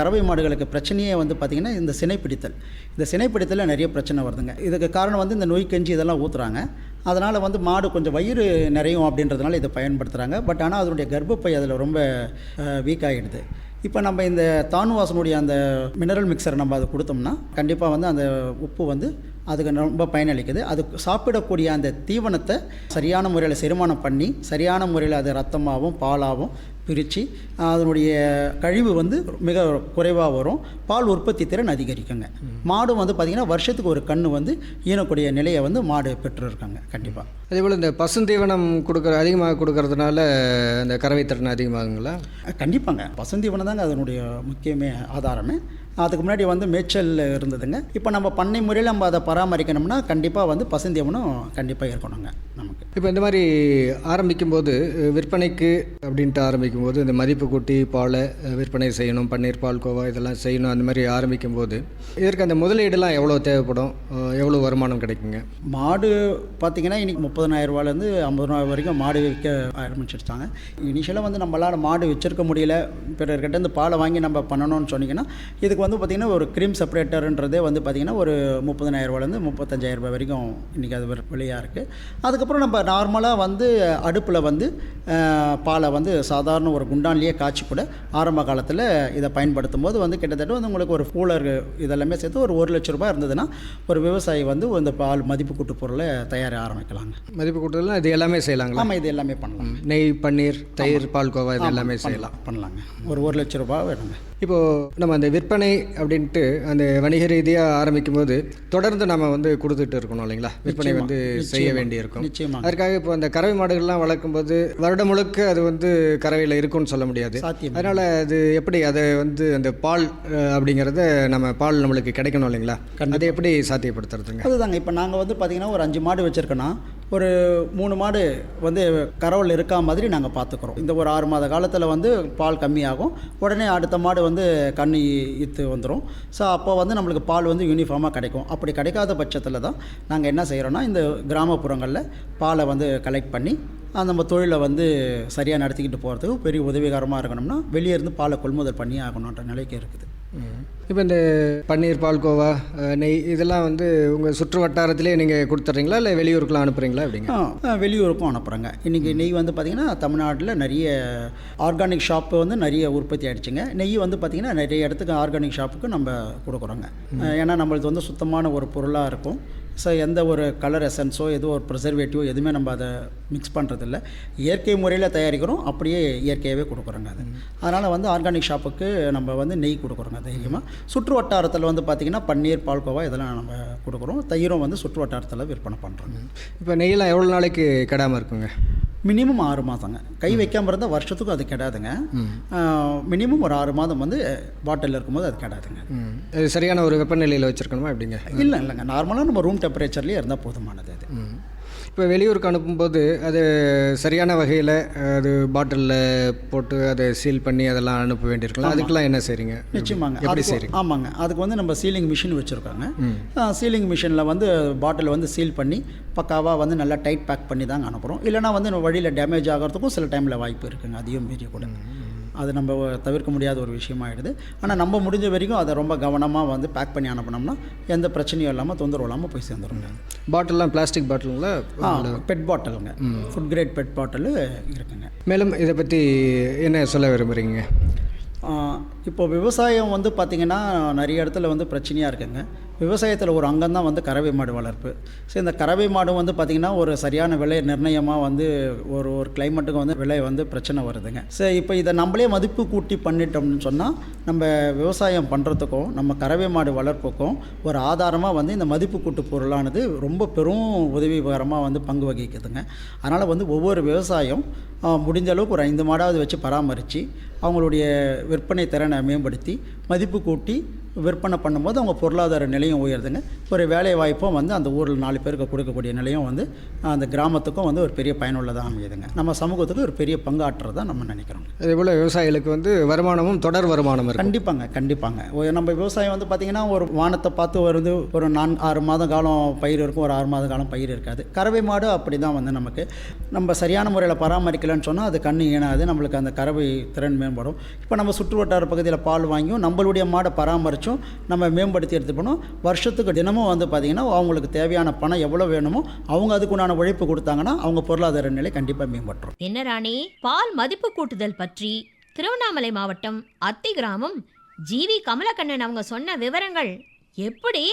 கறவை மாடுகளுக்கு பிரச்சனையே வந்து பார்த்திங்கன்னா இந்த சினைப்பிடித்தல். இந்த சினைப்பிடித்தலில் நிறைய பிரச்சனை வருதுங்க. இதுக்கு காரணம் வந்து இந்த நோய் கஞ்சி இதெல்லாம் ஊற்றுறாங்க அதனால் வந்து மாடு கொஞ்சம் வயிறு நிறையும் அப்படின்றதுனால இதை பயன்படுத்துகிறாங்க பட் ஆனால் அதனுடைய கர்ப்பப்பை அதில் ரொம்ப வீக் ஆகிடுது இப்போ நம்ம இந்த தானுவாசனுடைய அந்த மினரல் மிக்சரை நம்ம அதை கொடுத்தோம்னா கண்டிப்பாக வந்து அந்த உப்பு வந்து அதுக்கு ரொம்ப பயனளிக்குது. அது சாப்பிடக்கூடிய அந்த தீவனத்தை சரியான முறையில் செரிமானம் பண்ணி சரியான முறையில் அது ரத்தமாகவும் பாலாகவும் பிரித்து அதனுடைய கழிவு வந்து மிக குறைவாக வரும். பால் உற்பத்தி திறன் அதிகரிக்குங்க. மாடும் வந்து பார்த்திங்கன்னா வருஷத்துக்கு ஒரு கன்று வந்து ஈனக்கூடிய நிலையை வந்து மாடு பெற்றிருக்காங்க. கண்டிப்பாக அதே போல் இந்த பசுந்தீவனம் கொடுக்குற அதிகமாக கொடுக்கறதுனால அந்த கறவை திறன் அதிகமாகுங்களா? கண்டிப்பாங்க. பசுந்தீவனம் தாங்க அதனுடைய முக்கியமே ஆதாரமே. அதுக்கு முன்னாடி வந்து மேய்ச்சல் இருந்ததுங்க. இப்போ நம்ம பண்ணை முறையில் நம்ம அதை பராமரிக்கணும்னா கண்டிப்பாக வந்து பசுந்தீவனம் கண்டிப்பாக இருக்கணுங்க நமக்கு. இப்போ இந்த மாதிரி ஆரம்பிக்கும்போது விற்பனைக்கு அப்படின்ட்டு ஆரம்பிக்கும்போது இந்த மதிப்பு கூட்டி பாலை விற்பனை செய்யணும் பன்னீர் பால் கோவா இதெல்லாம் செய்யணும் அந்த மாதிரி ஆரம்பிக்கும்போது இதற்கு அந்த முதலீடுலாம் எவ்வளோ தேவைப்படும்? எவ்வளோ வருமானம் கிடைக்குங்க? மாடு பார்த்தீங்கன்னா இன்றைக்கி முப்பதனாயிரம் ரூபாயிலேருந்து ஐம்பதனாயிரம் வரைக்கும் மாடு விற்க ஆரம்பிச்சிருச்சாங்க. இனிஷியலாக வந்து நம்மளால் மாடு வச்சிருக்க முடியல. பிறர்கிட்ட இருந்து பாலை வாங்கி நம்ம பண்ணணும்னு சொன்னீங்கன்னா இதுக்கு வந்து பார்த்திங்கன்னா ஒரு க்ரீம் செப்பரேட்டர்ன்றதே வந்து பார்த்திங்கன்னா ஒரு முப்பத்தஞ்சாயிரம் ரூபாய் வரைக்கும் இன்றைக்கி அது விலை- விலையாக இருக்குது அதுக்கப்புறம் நம்ம நார்மலாக வந்து அடுப்பில் வந்து பாலை வந்து சாதாரண ஒரு குண்டான்லேயே காய்ச்சி கூட ஆரம்ப காலத்தில் இதை பயன்படுத்தும் போது வந்து கிட்டத்தட்ட வந்து உங்களுக்கு ஒரு கூலர் இதெல்லாமே சேர்த்து ஒரு ஒரு லட்ச ரூபாய் இருந்ததுன்னா ஒரு விவசாயி வந்து இந்த பால் மதிப்பு கூட்டு பொருளை தயார ஆரம்பிக்கலாங்க. மதிப்பு கூட்டுதல்னா இது எல்லாமே செய்யலாங்களா? ஆமாம் இது எல்லாமே பண்ணலாம். நெய் பன்னீர் தயிர் பால் கோவா இது எல்லாமே செய்யலாம். பண்ணலாங்க. ஒரு ஒரு லட்ச ரூபாய் வேணுங்க. இப்போது நம்ம அந்த விற்பனை அப்படின்ட்டு அந்த வணிக ரீதியாக ஆரம்பிக்கும்போது தொடர்ந்து நம்ம வந்து கொடுத்துட்டு இருக்கணும் இல்லைங்களா? விற்பனை வந்து செய்ய வேண்டியிருக்கும். நிச்சயமா. அதற்காக இப்போ அந்த கறவை மாடுகள்லாம் வளர்க்கும்போது வருடம் முழுக்க அது வந்து கறவையில் இருக்கும்னு சொல்ல முடியாது. அதனால் அது எப்படி அதை வந்து அந்த பால் அப்படிங்கிறத நம்ம பால் நம்மளுக்கு கிடைக்கணும் இல்லைங்களா? அதை எப்படி சாத்தியப்படுத்துறதுங்க? அதுதாங்க. இப்போ நாங்கள் வந்து பார்த்திங்கன்னா ஒரு அஞ்சு மாடு வச்சுருக்கோன்னா ஒரு மூணு மாடு வந்து கறவல் இருக்கா மாதிரி நாங்கள் பார்த்துக்குறோம் இந்த ஒரு ஆறு மாத காலத்தில் வந்து பால் கம்மியாகும். உடனே அடுத்த மாடு வந்து கண் இத்து வந்துடும் ஸோ அப்போ வந்து நம்மளுக்கு பால் வந்து யூனிஃபார்மாக கிடைக்கும். அப்படி கிடைக்காத பட்சத்தில் தான் நாங்கள் என்ன செய்கிறோன்னா இந்த கிராமப்புறங்களில் பாலை வந்து கலெக்ட் பண்ணி அந்த நம்ம தொழிலை வந்து சரியாக நடத்திக்கிட்டு போகிறதுக்கு பெரிய உதவிகரமாக இருக்கணும்னா வெளியே இருந்து பாலை கொள்முதல் பண்ணி ஆகணுன்ற நிலைக்கு இருக்குது. இப்போ இந்த பன்னீர் பால் கோவா அஹ், நெய் இதெல்லாம் வந்து உங்கள் சுற்று வட்டாரத்திலே நீங்கள் கொடுத்துட்றீங்களா? இல்லை வெளியூருக்குலாம் அனுப்புகிறீங்களா அப்படிங்க வெளியூருக்கும் அனுப்புகிறாங்க இன்றைக்கி நெய் வந்து பார்த்திங்கன்னா தமிழ்நாட்டில் நிறைய ஆர்கானிக் ஷாப்பு வந்து நிறைய உற்பத்தி ஆயிடுச்சுங்க. நெய் வந்து பார்த்திங்கன்னா நிறைய இடத்துக்கு ஆர்கானிக் ஷாப்புக்கு நம்ம கொடுக்குறோங்க. ஏன்னா நம்மளுக்கு வந்து சுத்தமான ஒரு பொருளாக இருக்கும். ஸோ எந்த ஒரு கலர் எசன்ஸோ எதுவும் ஒரு ப்ரிசர்வேட்டிவோ எதுவுமே நம்ம அதை மிக்ஸ் பண்ணுறதில்ல இயற்கை முறையில் தயாரிக்கிறோம் அப்படியே இயற்கையாகவே கொடுக்குறோங்க அது. அதனால் வந்து ஆர்கானிக் ஷாப்புக்கு நம்ம வந்து நெய் கொடுக்குறோங்க தைரியமாக சுற்று வட்டாரத்தில் வந்து பார்த்திங்கன்னா பன்னீர் பால்கோவா இதெல்லாம் நம்ம கொடுக்குறோம். தயிரும் வந்து சுற்று வட்டாரத்தில் விற்பனை பண்ணுறோங்க இப்போ நெய்யெல்லாம் எவ்வளோ நாளைக்கு கெடாமல் இருக்குங்க? மினிமம் ஆறு மாதங்க கை வைக்காமல் இருந்தால் வருஷத்துக்கும் அது கெடாதுங்க. மினிமம் ஒரு ஆறு மாதம் வந்து பாட்டிலில் இருக்கும்போது அது கெடாதுங்க. ம். அது சரியான ஒரு வெப்பநிலையில் வச்சுருக்கணுமா எப்படிங்க? இல்லை இல்லைங்க. நார்மலாக நம்ம ரூம் டெம்பரேச்சர்லேயே இருந்தால் போதுமானது அது. இப்போ வெளியூருக்கு அனுப்பும்போது அது சரியான வகையில் அது பாட்டிலில் போட்டு அதை சீல் பண்ணி அதெல்லாம் அனுப்ப வேண்டியிருக்கலாம் அதுக்கெல்லாம் என்ன செய்றீங்க? நிச்சயமாங்க. எப்படி செய்றீங்க? ஆமாங்க. அதுக்கு வந்து நம்ம சீலிங் மிஷின் வச்சுருக்காங்க. சீலிங் மிஷினில் வந்து பாட்டில் வந்து சீல் பண்ணி பக்காவாக வந்து நல்லா டைட் பேக் பண்ணி தாங்க அனுப்புகிறோம் இல்லைனா வந்து நம்ம வழியில் டேமேஜ் ஆகிறதுக்கும் சில டைமில் வாய்ப்பு இருக்குங்க. அதையும் மீறி கூட. அது நம்ம தவிர்க்க முடியாத ஒரு விஷயமாயிடுது. ஆனால் நம்ம முடிஞ்ச வரைக்கும் அதை ரொம்ப கவனமாக வந்து பேக் பண்ணி அனுப்பினோம்னா எந்த பிரச்சனையும் இல்லாமல் தொந்தரவு இல்லாமல் போய் சேர்ந்துருங்க பாட்டில்லாம் பிளாஸ்டிக் பாட்டிலுங்களா பெட் பாட்டிலுங்க ஃபுட் கிரேட் பெட் பாட்டில் இருக்குங்க. மேலும் இதை பற்றி என்ன சொல்ல விரும்புகிறீங்க இப்போ விவசாயம் வந்து பார்த்திங்கன்னா நிறைய இடத்துல வந்து பிரச்சனையாக இருக்குங்க. விவசாயத்தில் ஒரு அங்கம் தான் வந்து கறவை மாடு வளர்ப்பு. ஸோ இந்த கறவை மாடு வந்து பார்த்திங்கன்னா ஒரு சரியான விலை நிர்ணயமாக வந்து ஒரு ஒரு கிளைமேட்டுக்கு வந்து விலை வந்து பிரச்சனை வருதுங்க. ஸோ இப்போ இதை நம்மளே மதிப்பு கூட்டி பண்ணிட்டோம்னு சொன்னால் நம்ம விவசாயம் பண்ணுறதுக்கும் நம்ம கறவை மாடு வளர்ப்புக்கும் ஒரு ஆதாரமாக வந்து இந்த மதிப்பு கூட்டு பொருளானது ரொம்ப பெரும் உதவிகரமாக வந்து பங்கு வகிக்குதுங்க. அதனால் வந்து ஒவ்வொரு விவசாயம் முடிஞ்ச அளவுக்கு ஒரு ஐந்து மாடாவது வச்சு பராமரித்து அவங்களுடைய விற்பனை திறனை மேம்படுத்தி மதிப்பு கூட்டி விற்பனை பண்ணும்போது அவங்க பொருளாதார நிலையும் உயருதுங்க. ஒரு வேலை வாய்ப்பும் வந்து அந்த ஊரில் நாலு பேருக்கு கொடுக்கக்கூடிய நிலையும் வந்து அந்த கிராமத்துக்கும் வந்து ஒரு பெரிய பயனுள்ளதாக அமையுதுங்க. நம்ம சமூகத்துக்கு ஒரு பெரிய பங்காற்றுறதா நம்ம நினைக்கிறோம் அதே போல் விவசாயிகளுக்கு வந்து வருமானமும் தொடர் வருமானம் கண்டிப்பாங்க கண்டிப்பாங்க. நம்ம விவசாயம் வந்து பார்த்திங்கன்னா ஒரு வானத்தை பார்த்து வருது ஒரு நான்கு ஆறு மாத காலம் பயிர் இருக்கும் ஒரு ஆறு மாத காலம் பயிர் இருக்காது. கறவை மாடு அப்படி தான் வந்து நமக்கு. நம்ம சரியான முறையில் பராமரிக்கலைன்னு சொன்னால் அது கண்ணு ஈனாது நம்மளுக்கு அந்த கறவை திறன் மேம்படும். இப்போ நம்ம சுற்று வட்டார பகுதியில் பால் வாங்கியும் நம்மளுடைய மாடை பராமரித்தும் நம்ம மேம்படுத்தி எடுத்து போனோம் வருஷத்துக்கு தினமும் வந்து பார்த்திங்கன்னா அவங்களுக்கு தேவையான பணம் எவ்வளோ வேணுமோ அவங்க அதுக்குண்டான உழைப்பு கொடுத்தாங்கன்னா அவங்க பொருளாதார நிலை கண்டிப்பாக மேம்பட்டுரும். என்ன ராணி? பால் மதிப்பு கூட்டுதல் பற்றி திருவண்ணாமலை மாவட்டம் அத்தி கிராமம் ஜிவி கமலக்கண்ணன் அவங்க சொன்ன விவரங்கள் எப்படி?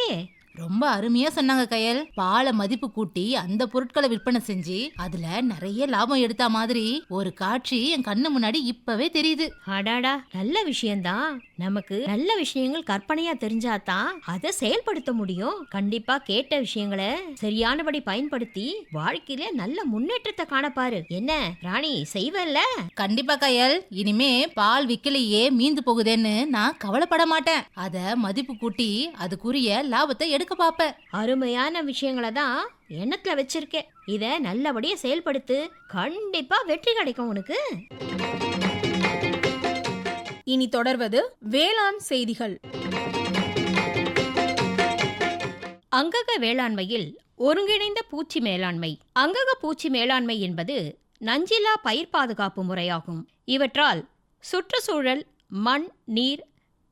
ரொம்ப அருமையா சொன்னாங்க கையல். பாலை மதிப்பு கூட்டி அந்த பொருட்களை விற்பனை செஞ்சு அதுல நிறைய லாபம் எடுத்த மாதிரி ஒரு காட்சி என் கண்ணு முன்னாடி இப்பவே தெரியுது. அடாடா நல்ல விஷயம்தான். நமக்கு நல்ல விஷயங்கள் கற்பனையா தெரிஞ்சாதான் அதை செயல்படுத்த முடியும். கண்டிப்பா கேட்ட விஷயங்களை சரியானபடி பயன்படுத்தி வாழ்க்கையில நல்ல முன்னேற்றத்தை காணப்பாரு. என்ன ராணி செய்வல்ல? கண்டிப்பா கையல். இனிமே பால் விக்கலையே மீந்து போகுதேன்னு நான் கவலைப்பட மாட்டேன். அத மதிப்பு கூட்டி அதுக்குரிய லாபத்தை எடுத்து எடுக்க பாப்ப அருமையான விஷயங்களை தான் எண்ணத்துல வச்சிருக்கேன். இத நல்லபடியா செயல்படுத்து கண்டிப்பா வெற்றி கிடைக்கும் உனக்கு. இனி தொடர்வது வேளாண் செய்திகள். அங்கக வேளாண்மையில் ஒருங்கிணைந்த பூச்சி மேலாண்மை. அங்கக பூச்சி மேலாண்மை என்பது நஞ்சில்லா பயிர் பாதுகாப்பு முறையாகும். இவற்றால் சுற்றுச்சூழல் மண் நீர்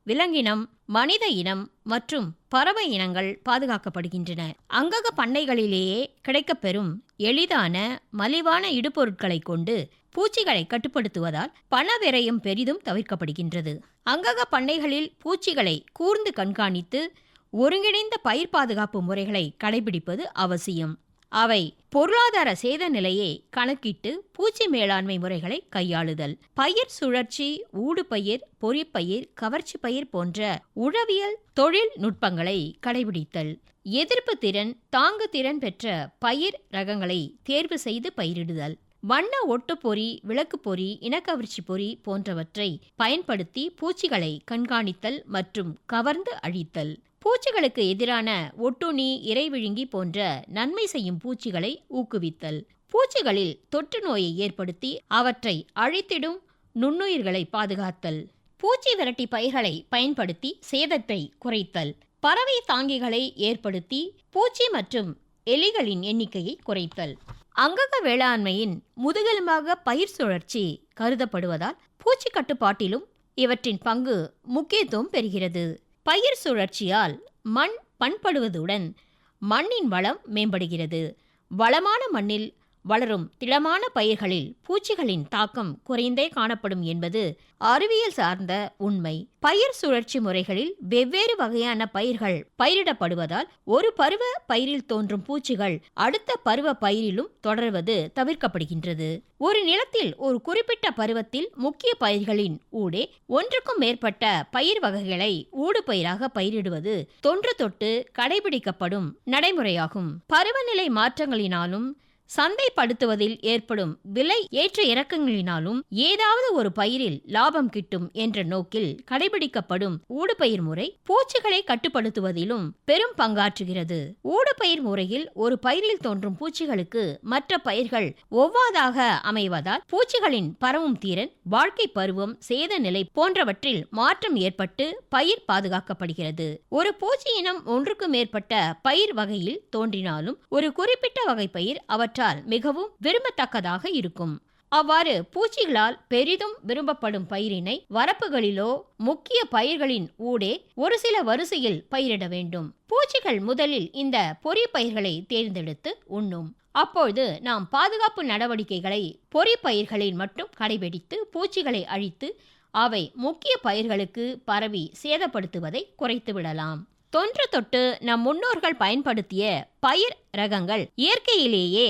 விலங்கினம் மனித இனம் மற்றும் பறவை இனங்கள் பாதுகாக்கப்படுகின்றன. அங்கக பண்ணைகளிலேயே கிடைக்கப்பெறும் எளிதான மலிவான இடுபொருட்களை கொண்டு பூச்சிகளை கட்டுப்படுத்துவதால் பண விரயம் பெரிதும் தவிர்க்கப்படுகின்றது. அங்கக பண்ணைகளில் பூச்சிகளை கூர்ந்து கண்காணித்து ஒருங்கிணைந்த பயிர் பாதுகாப்பு முறைகளை கடைபிடிப்பது அவசியம். அவை பொருளாதார சேத நிலையை கணக்கிட்டு பூச்சி மேலாண்மை முறைகளை கையாளுதல். பயிர் சுழற்சி ஊடுபயிர் பொறிப்பயிர் கவர்ச்சி பயிர் போன்ற உழவியல் தொழில் நுட்பங்களை கடைபிடித்தல். எதிர்ப்பு திறன் தாங்கு திறன் பெற்ற பயிர் ரகங்களை தேர்வு செய்து பயிரிடுதல். வண்ண ஒட்டுப்பொறி விளக்குப்பொறி இனக்கவர்ச்சி பொறி போன்றவற்றை பயன்படுத்தி பூச்சிகளை கண்காணித்தல் மற்றும் கவர்ந்து அழித்தல். பூச்சிகளுக்கு எதிரான ஒட்டுண்ணி இறைவிழுங்கி போன்ற நன்மை செய்யும் பூச்சிகளை ஊக்குவித்தல். பூச்சிகளில் தொற்று நோயை ஏற்படுத்தி அவற்றை அழித்திடும் நுண்ணுயிர்களை பாதுகாத்தல். பூச்சி விரட்டி பயிர்களை பயன்படுத்தி சேதத்தை குறைத்தல். பறவை தாங்கிகளை ஏற்படுத்தி பூச்சி மற்றும் எலிகளின் எண்ணிக்கையை குறைத்தல். அங்கக வேளாண்மையின் முதுகெலும்பாக பயிர் சுழற்சி கருதப்படுவதால் பூச்சி கட்டுப்பாட்டிலும் இவற்றின் பங்கு முக்கியத்துவம் பெறுகிறது. பயிர் சுழற்சியால் மண் பண்படுவதுடன் மண்ணின் வளம் மேம்படுகிறது. வளமான மண்ணில் வளரும் திடமான பயிர்களில் பூச்சிகளின் தாக்கம் குறைந்தே காணப்படும் என்பது அறிவியல் சார்ந்த உண்மை. பயிர் சுழற்சி முறைகளில் வெவ்வேறு வகையான பயிர்கள் பயிரிடப்படுவதால் ஒரு பருவ பயிரில் தோன்றும் பூச்சிகள் அடுத்த பருவ பயிரிலும் தொடர்வது தவிர்க்கப்படுகின்றது. ஒரு நிலத்தில் ஒரு குறிப்பிட்ட பருவத்தில் முக்கிய பயிர்களின் ஊடே ஒன்றுக்கும் மேற்பட்ட பயிர் வகைகளை ஊடு பயிராக பயிரிடுவது தொன்று தொட்டு கடைபிடிக்கப்படும் நடைமுறையாகும். பருவநிலை மாற்றங்களினாலும் சந்தைப்படுத்துவதில் ஏற்படும் விலை ஏற்ற இறக்கங்களினாலும் ஏதாவது ஒரு பயிரில் லாபம் கிட்டும் என்ற நோக்கில் கடைபிடிக்கப்படும் ஊடுபயிர் முறை பூச்சிகளை கட்டுப்படுத்துவதிலும் பெரும் பங்காற்றுகிறது. ஊடுபயிர் முறையில் ஒரு பயிரில் தோன்றும் பூச்சிகளுக்கு மற்ற பயிர்கள் ஒவ்வாதாக அமைவதால் பூச்சிகளின் பரவும் திறன் வாழ்க்கை பருவம் சேத நிலை போன்றவற்றில் மாற்றம் ஏற்பட்டு பயிர் பாதுகாக்கப்படுகிறது. ஒரு பூச்சி இனம் ஒன்றுக்கு மேற்பட்ட பயிர் வகையில் தோன்றினாலும் ஒரு குறிப்பிட்ட வகை பயிர் அவற்றால் மிகவும் விரும்பத்தக்கதாக இருக்கும். அவ்வாறு பூச்சிகளால் பெரிதும் விரும்பப்படும் பயிரினை வரப்புகளிலோ முக்கிய பயிர்களின் ஊடே ஒரு சில வரிசையில் பயிரிட வேண்டும். பூச்சிகள் முதலில் இந்த பொறி பயிர்களை தேர்ந்தெடுத்து உண்ணும். அப்பொழுது நாம் பாதுகாப்பு நடவடிக்கைகளை பொறி பயிர்களில் மட்டும் கடைபிடித்து பூச்சிகளை அழித்து அவை முக்கிய பயிர்களுக்கு பரவி சேதப்படுத்துவதை குறைத்து விடலாம். தொன்று தொட்டு நம் முன்னோர்கள் பயன்படுத்திய பயிர் ரகங்கள் இயற்கையிலேயே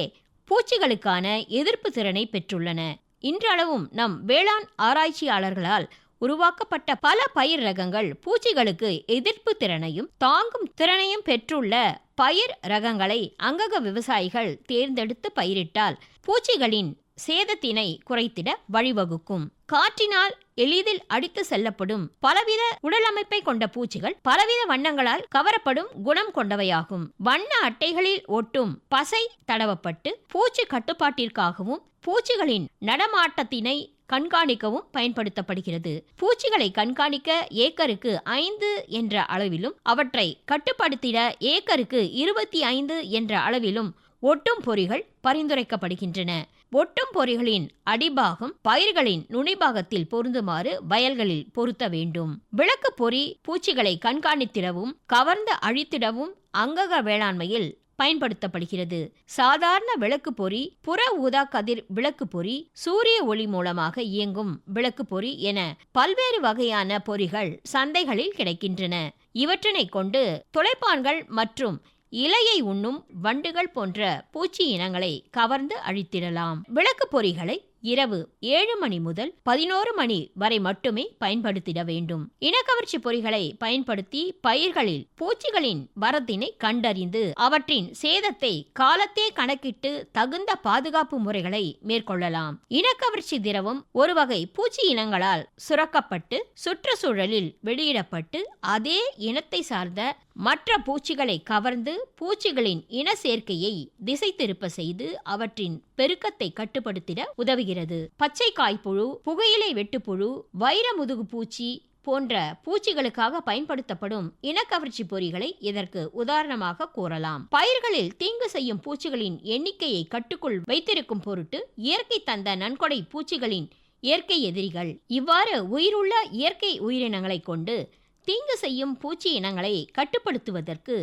பூச்சிகளுக்கான எதிர்ப்பு திறனை பெற்றுள்ளன. இன்றளவும் நம் வேளாண் ஆராய்ச்சியாளர்களால் உருவாக்கப்பட்ட பல பயிர் ரகங்கள் பூச்சிகளுக்கு எதிர்ப்பு திறனையும் தாங்கும் திறனையும் பெற்றுள்ள பயிர் ரகங்களை அங்கக விவசாயிகள் தேர்ந்தெடுத்து பயிரிட்டால் பூச்சிகளின் சேதத்தினை குறைத்திட வழிவகுக்கும். காற்றினால் எளிதில் அடித்து செல்லப்படும் பலவித உடலமைப்பை கொண்ட பூச்சிகள் பலவித வண்ணங்களால் கவரப்படும் குணம் கொண்டவையாகும். வண்ண அட்டைகளில் ஒட்டும் பசை தடவப்பட்டு பூச்சி கட்டுப்பாட்டிற்காகவும் பூச்சிகளின் நடமாட்டத்தினை கண்காணிக்கவும் பயன்படுத்தப்படுகிறது. பூச்சிகளை கண்காணிக்க ஏக்கருக்கு ஐந்து என்ற அளவிலும் அவற்றை கட்டுப்படுத்திட ஏக்கருக்கு இருபத்தி ஐந்து என்ற அளவிலும் ஒட்டும் பொறிகள் பரிந்துரைக்கப்படுகின்றன. ஒட்டும் பொறிகளின் அடிபாகம் பயிர்களின் நுனிபாகத்தில் பொருந்துமாறு வயல்களில் பொருத்த வேண்டும். விளக்கு பொறி பூச்சிகளை கண்காணித்திடவும் கவர்ந்து அழித்திடவும் அங்கக வேளாண்மையில் பயன்படுத்தப்படுகிறது. சாதாரண விளக்கு பொறி புற ஊதா கதிர் விளக்கு பொறி சூரிய ஒளி மூலமாக இயங்கும் விளக்கு பொறி என பல்வேறு வகையான பொறிகள் சந்தைகளில் கிடைக்கின்றன. இவற்றினை கொண்டு தொலைப்பான்கள் மற்றும் இலையை உண்ணும் வண்டுகள் போன்ற பூச்சி இனங்களை கவர்ந்து அழித்திடலாம். விளக்கு பொறிகளை இரவு ஏழு மணி முதல் பதினோரு மணி வரை மட்டுமே பயன்படுத்திட வேண்டும். இனக்கவர்ச்சி பொறிகளை பயன்படுத்தி பயிர்களில் பூச்சிகளின் வரத்தினை கண்டறிந்து அவற்றின் சேதத்தை காலத்தே கணக்கிட்டு தகுந்த பாதுகாப்பு முறைகளை மேற்கொள்ளலாம். இனக்கவர்ச்சி திரவம் ஒரு வகை பூச்சி இனங்களால் சுரக்கப்பட்டு சுற்றுச்சூழலில் வெளியிடப்பட்டு அதே இனத்தை சார்ந்த மற்ற பூச்சிகளை கவர்ந்து பூச்சிகளின் இன சேர்க்கையை திசை திருப்ப செய்து அவற்றின் பெருக்கத்தை கட்டுப்படுத்திட உதவுகிறது. பச்சை காய்ப்புழு புகையிலை வெட்டுப்புழு வைரமுதுகு பூச்சி போன்ற பூச்சிகளுக்காக பயன்படுத்தப்படும் இனக்கவர்ச்சி பொறிகளை இதற்கு உதாரணமாக கூறலாம். பயிர்களில் தீங்கு செய்யும் பூச்சிகளின் எண்ணிக்கையை கட்டுக்குள் வைத்திருக்கும் பொருட்டு இயற்கை தந்த நன்கொடை பூச்சிகளின் இயற்கை எதிரிகள் இவ்வாறு உயிருள்ள இயற்கை உயிரினங்களை கொண்டு தீங்கு செய்யும் பூச்சி இனங்களை கட்டுப்படுத்துவதற்கு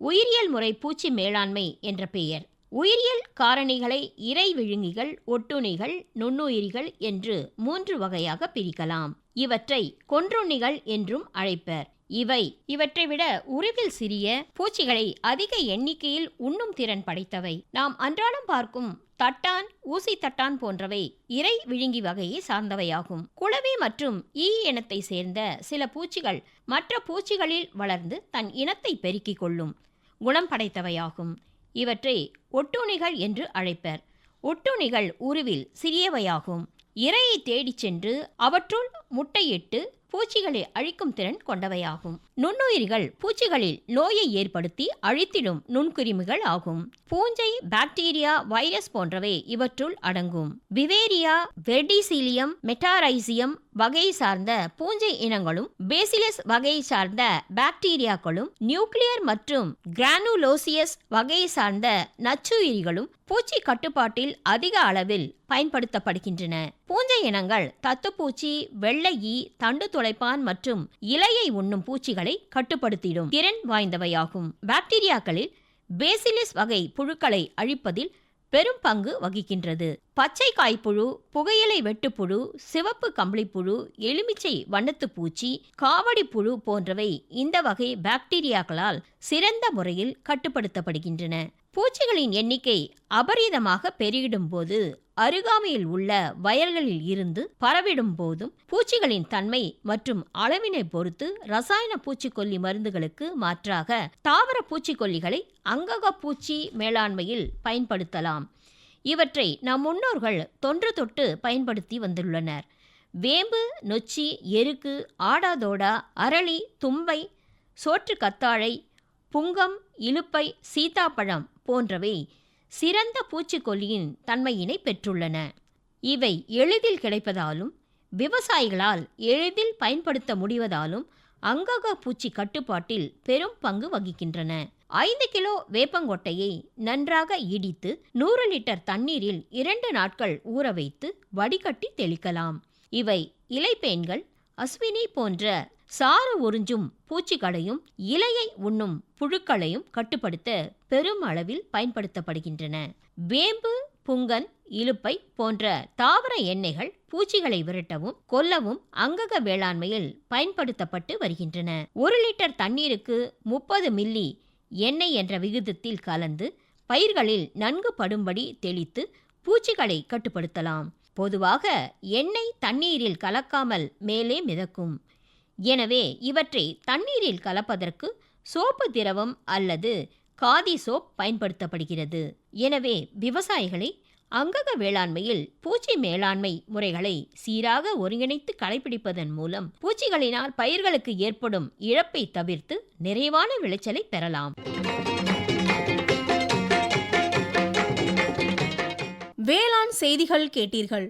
உயிரியல் முறை பூச்சி மேலாண்மை என்ற பெயர். உயிரியல் காரணிகளை இறை விழுங்கிகள் ஒட்டுண்ணிகள் நுண்ணுயிரிகள் என்று மூன்று வகையாக பிரிக்கலாம். இவற்றை கொன்றுண்ணிகள் என்றும் அழைப்பர். இவை இவற்றை விட உருவில் சிறிய பூச்சிகளை அதிக எண்ணிக்கையில் உண்ணும் திறன் படைத்தவை. நாம் அன்றாடம் பார்க்கும் தட்டான் ஊசி தட்டான் போன்றவை இறை விழுங்கி வகையை சார்ந்தவையாகும். குளவி மற்றும் ஈ இனத்தை சேர்ந்த சில பூச்சிகள் மற்ற பூச்சிகளில் வளர்ந்து தன் இனத்தை பெருக்கிக் கொள்ளும் குணம் படைத்தவையாகும். இவற்றை ஒட்டுணிகள் என்று அழைப்பர். ஒட்டுணிகள் உருவில் சிறியவையாகும். இரையை தேடிச் சென்று அவற்றுள் முட்டையிட்டு பூச்சிகளை அழிக்கும் திறன் கொண்டவையாகும். நுண்ணுயிரிகள் பூச்சிகளில் நோயை ஏற்படுத்தி அழித்திடும் நுண்கிருமிகள் ஆகும். பூஞ்சை பாக்டீரியா வைரஸ் போன்றவை இவற்றுள் அடங்கும். விவேரியா வெர்டிசீலியம் மெட்டாரைசியம் வகை சார்ந்த பூஞ்சை இனங்களும் பேசிலஸ் வகை சார்ந்த பாக்டீரியாக்களும் நியூக்ளியர் மற்றும் கிரானுலோசியஸ் வகை சார்ந்த நச்சுயிரிகளும் பூச்சி கட்டுப்பாட்டில் அதிக அளவில் பயன்படுத்தப்படுகின்றன. பூஞ்சை இனங்கள் தத்துப்பூச்சி வெள்ளையி தண்டு துளைப்பான் மற்றும் இலையை உண்ணும் பூச்சிகளை கட்டுப்படுத்திடும் திறன் வாய்ந்தவையாகும். பாக்டீரியாக்களில் பேசிலிஸ் வகை புழுக்களை அழிப்பதில் பெரும் பங்கு வகிக்கின்றது. பச்சை காய்ப்புழு புகையிலை வெட்டுப்புழு சிவப்பு கம்பளிப்புழு எலுமிச்சை வண்ணத்து பூச்சி காவடி புழு போன்றவை இந்த வகை பாக்டீரியாக்களால் சிறந்த முறையில் கட்டுப்படுத்தப்படுகின்றன. பூச்சிகளின் எண்ணிக்கை அபரீதமாக பெருகிடும் போது அருகாமையில் உள்ள வயல்களில் இருந்து பரவிடும் போதும் பூச்சிகளின் தன்மை மற்றும் அளவினை பொறுத்து ரசாயன பூச்சிக்கொல்லி மருந்துகளுக்கு மாற்றாக தாவர பூச்சிக்கொல்லிகளை அங்கக பூச்சி மேலாண்மையில் பயன்படுத்தலாம். இவற்றை நம் முன்னோர்கள் தொன்று தொட்டு பயன்படுத்தி வந்துள்ளனர். வேம்பு நொச்சி எருக்கு ஆடாதோடா அரளி தும்பை சோற்று கத்தாழை புங்கம் இலுப்பை சீதாப்பழம் போன்றவை சிறந்த பூச்சிக்கொல்லியின் தன்மையினை பெற்றுள்ளன. இவை எளிதில் கிடைப்பதாலும் விவசாயிகளால் எளிதில் பயன்படுத்த முடிவதாலும் அங்கக பூச்சி கட்டுப்பாட்டில் பெரும் பங்கு வகிக்கின்றன. ஐந்து கிலோ வேப்பங்கொட்டையை நன்றாக இடித்து நூறு லிட்டர் தண்ணீரில் இரண்டு நாட்கள் ஊற வைத்து வடிகட்டி தெளிக்கலாம். இவை இலைப்பேன்கள் அஸ்வினி போன்ற சாறு உறிஞ்சும் பூச்சிகளையும் இலையை உண்ணும் புழுக்களையும் கட்டுப்படுத்த பெரும் அளவில் பயன்படுத்தப்படுகின்றன. வேம்பு புங்கன் இலுப்பை போன்ற தாவர எண்ணெய்கள் பூச்சிகளை விரட்டவும் கொல்லவும் அங்கக வேளாண்மையில் பயன்படுத்தப்பட்டு வருகின்றன. ஒரு லிட்டர் தண்ணீருக்கு முப்பது மில்லி எண்ணெய் என்ற விகிதத்தில் கலந்து பயிர்களில் நன்கு படும்படி தெளித்து பூச்சிகளை கட்டுப்படுத்தலாம். பொதுவாக எண்ணெய் தண்ணீரில் கலக்காமல் மேலே மிதக்கும். எனவே இவற்றை தண்ணீரில் கலப்பதற்கு சோப்பு திரவம் அல்லது காதி சோப் பயன்படுத்தப்படுகிறது. எனவே விவசாயிகளை அங்கக வேளாண்மையில் பூச்சி மேலாண்மை முறைகளை சீராக ஒருங்கிணைத்து கடைபிடிப்பதன் மூலம் பூச்சிகளினால் பயிர்களுக்கு ஏற்படும் இழப்பை தவிர்த்து நிறைவான விளைச்சலை பெறலாம். வேளாண் செய்திகள் கேட்டீர்கள்.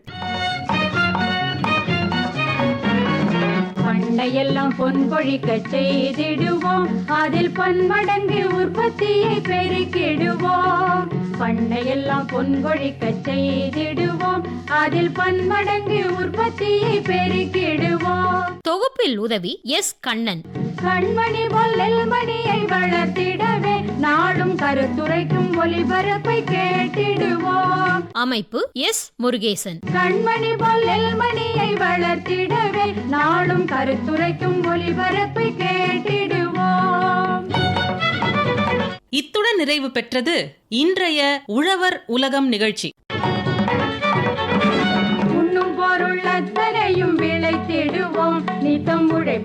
பண்ணையெல்லாம் பொன் கொழிக்க செய்திடுவோம். அதில் பன்மடங்கு உற்பத்தியை பெருக்கிடுவோம். பண்ணையெல்லாம் பொன் கொழிக்க செய்திடுவோம். அதில் பன்மடங்கு உற்பத்தியை பெருக்கிடுவோம். தொகுப்பில் உதவி எஸ் கண்ணன். கண்மணி பொல்லில் மணியை வளர்த்திடவே நாடும் கருத்துரைக்கும் ஒளிபரப்பை கேட்டிடுவோம். அமைப்பு எஸ் முருகேசன். கண்மணி பொல்லில் மணியை வளர்த்திடவே நாடும் கருத்துரைக்கும் ஒளிபரப்பை கேட்டிடுவோம். இத்துடன் நிறைவு பெற்றது இன்றைய உழவர் உலகம் நிகழ்ச்சி.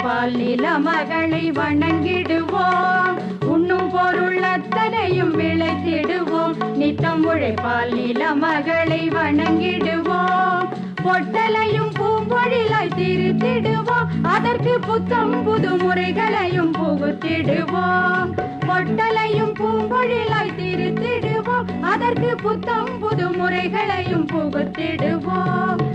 பால் நில மகளை வணங்கிடுவோம். உண்ணும் பொருள் அத்தனையும் விளைத்திடுவோம். நித்தம் உழைப்பால் நில மகளை வணங்கிடுவோம். பொட்டலையும் பூம்பொழிலாய் திருத்திடுவோம். அதற்கு புத்தம் புது முறைகளையும் புகுத்திடுவோம். பொட்டலையும் பூம்பொழிலாய் திருத்திடுவோம். அதற்கு புத்தம் புது முறைகளையும் புகுத்திடுவோம்.